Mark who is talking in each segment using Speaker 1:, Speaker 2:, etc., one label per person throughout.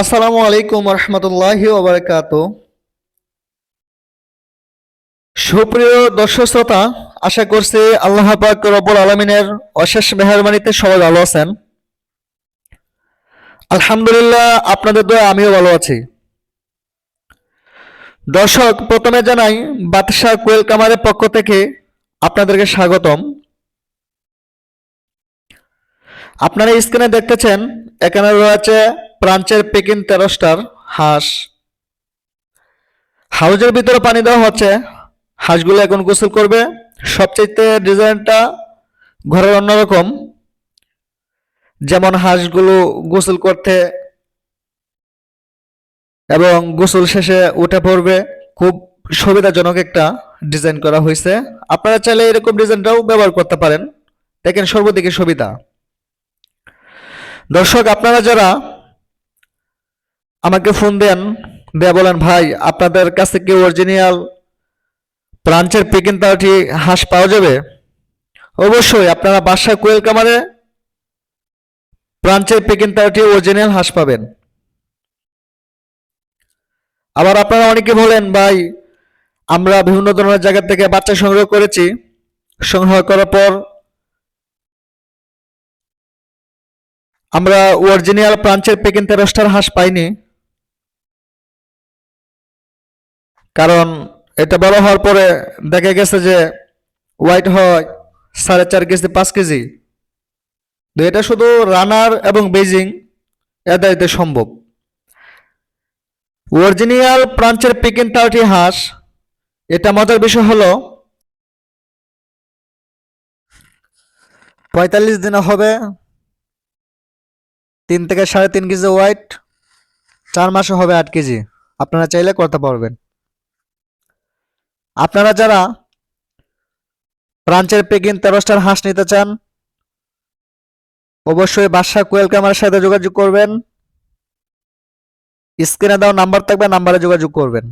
Speaker 1: আসসালামু আলাইকুম রহমতুল্লাহি ওবরাকাত। সুপ্রিয় দর্শক শ্রোতা, আশা করছি আল্লাহ পাক রব্বুল আলমিনের অশেষ মেহরবানিতে সবাই ভালো আছেন। আলহামদুলিল্লাহ, আপনাদের দোয়া আমিও ভালো আছি। দর্শক, প্রথমে জানাই, বাদশাহ কোয়েল কামারের পক্ষ থেকে আপনাদেরকে স্বাগতম। আপনারা স্ক্রিনে দেখতেছেন, এখানে রয়েছে প্রাঞ্চের পেকিন তেরো স্টার হাঁস। হাউজের ভিতরে পানি দেওয়া হচ্ছে। হাঁসগুলো এখন গোসল করবে। সবচেয়ে ডিজাইনটা ঘরের অন্যরকম। যেমন হাঁসগুলো গোসল করতে এবং গোসল শেষে উঠে পড়বে। খুব সুবিধাজনক একটা ডিজাইন করা হয়েছে। আপনারা চাইলে এরকম ডিজাইনটাও ব্যবহার করতে পারেন। দেখেন সর্বদিকে সুবিধা। দর্শক, আপনারা যারা আমাকে ফোন দেন। দেয়া বলেন, ভাই, আপনাদের কাছে কি অরিজিনাল ব্রাঞ্চের পেকিন তাওটি হাঁস পাওয়া যাবে? অবশ্যই, আপনারা বাসায় কোয়েল কামারে ব্রাঞ্চের পেকিন তাওটি অরিজিনাল হাঁস পাবেন। আবার আপনারা অনেকে বলেন, ভাই, আমরা বিভিন্ন ধরনের জায়গা থেকে বাচ্চা সংগ্রহ করেছি। সংগ্রহ করার পর আমরা অরিজিনাল প্রাঞ্চের পেকিন তেরোস্টার হাঁস পাইনি। কারণ এটা বড় হওয়ার পরে দেখা গেছে যে হোয়াইট হয় সাড়ে চার কেজি, পাঁচ কেজি। এটা শুধু রানার এবং বেজিং এদাইতে সম্ভব। অরিজিনাল প্রাঞ্চের পেকিন তাওটি হাঁস, এটা মজার বিষয় হলো পঁয়তাল্লিশ দিনে হবে, তিন থেকে সাড়ে তিন কেজি হোয়াইট চার মাসে হবে আট কেজি। আপনারা চাইলে করতে পারবেন। আপনারা যারা প্রাঞ্চের পেগিন তেরো স্টার হাঁস নিতে চান, অবশ্যই বাদশা কোয়েল কামারের সাথে যোগাযোগ করবেন। স্ক্রিনে দেওয়া নাম্বার থাকবে, নাম্বারে যোগাযোগ করবেন।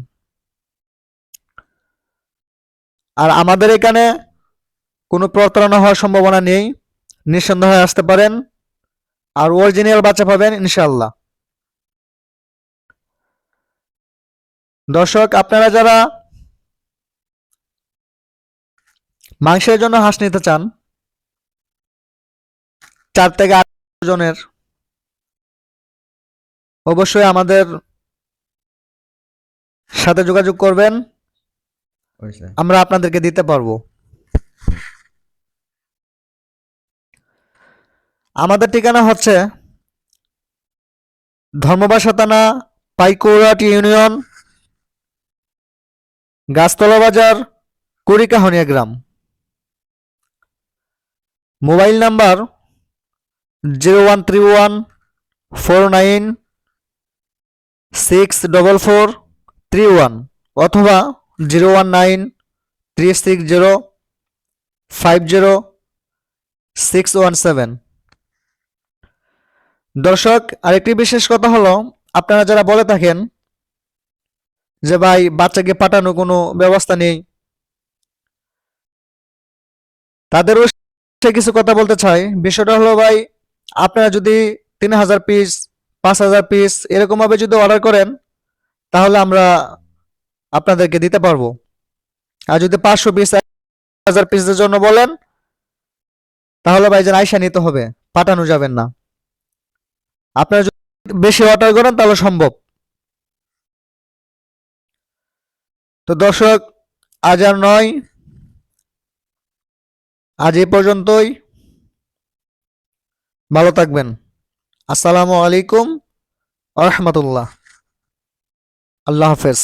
Speaker 1: আর আমাদের এখানে কোনো প্রতারণা হওয়ার সম্ভাবনা নেই, নিঃসন্দেহে আসতে পারেন। আর অরিজিনাল বাচ্চা পাবেন ইনশাল্লাহ দর্শক, আপনারা যারা মাংসের জন্য হাঁস নিতে চান? চার থেকে আট জনের। অবশ্যই আমাদের সাথে যোগাযোগ করবেন। আমরা আপনাদেরকে দিতে পারব। আমাদের ঠিকানা হচ্ছে ধর্মবাসা থানা পাইকৌরাট ইউনিয়ন গাছতলা বাজার কুড়িকাহনিয়া গ্রাম। Mobile number zero one three one four nine six double four three one অথবা zero one nine three six zero five zero six one seven দর্শক, আরেকটি বিশেষ কথা হলো, আপনারা যারা বলে থাকেন যে, ভাই, বাচ্চাকে পাঠানো কোনো ব্যবস্থা নেই, তাদেরও সে কিছু কথা বলতে চাই। বিষয়টা হলো ভাই, আপনারা যদি তিন হাজার পিস পাঁচ হাজার পিস এরকম ভাবে যদি অর্ডার করেন, তাহলে আমরা আপনাদেরকে দিতে পারব। আর যদি পাঁচশো পিস হাজার পিসের জন্য বলেন, তাহলে ভাই যেন আইসা নিতে হবে, পাঠানো যাবেন না। আপনারা যদি বেশি অর্ডার করেন, তাহলে সম্ভব। তো দর্শক, আজ আর নয়। আজ এ পর্যন্তই। ভালো থাকবেন। আসসালামু আলাইকুম আহমতুল্লাহ আল্লাহ হাফেজ।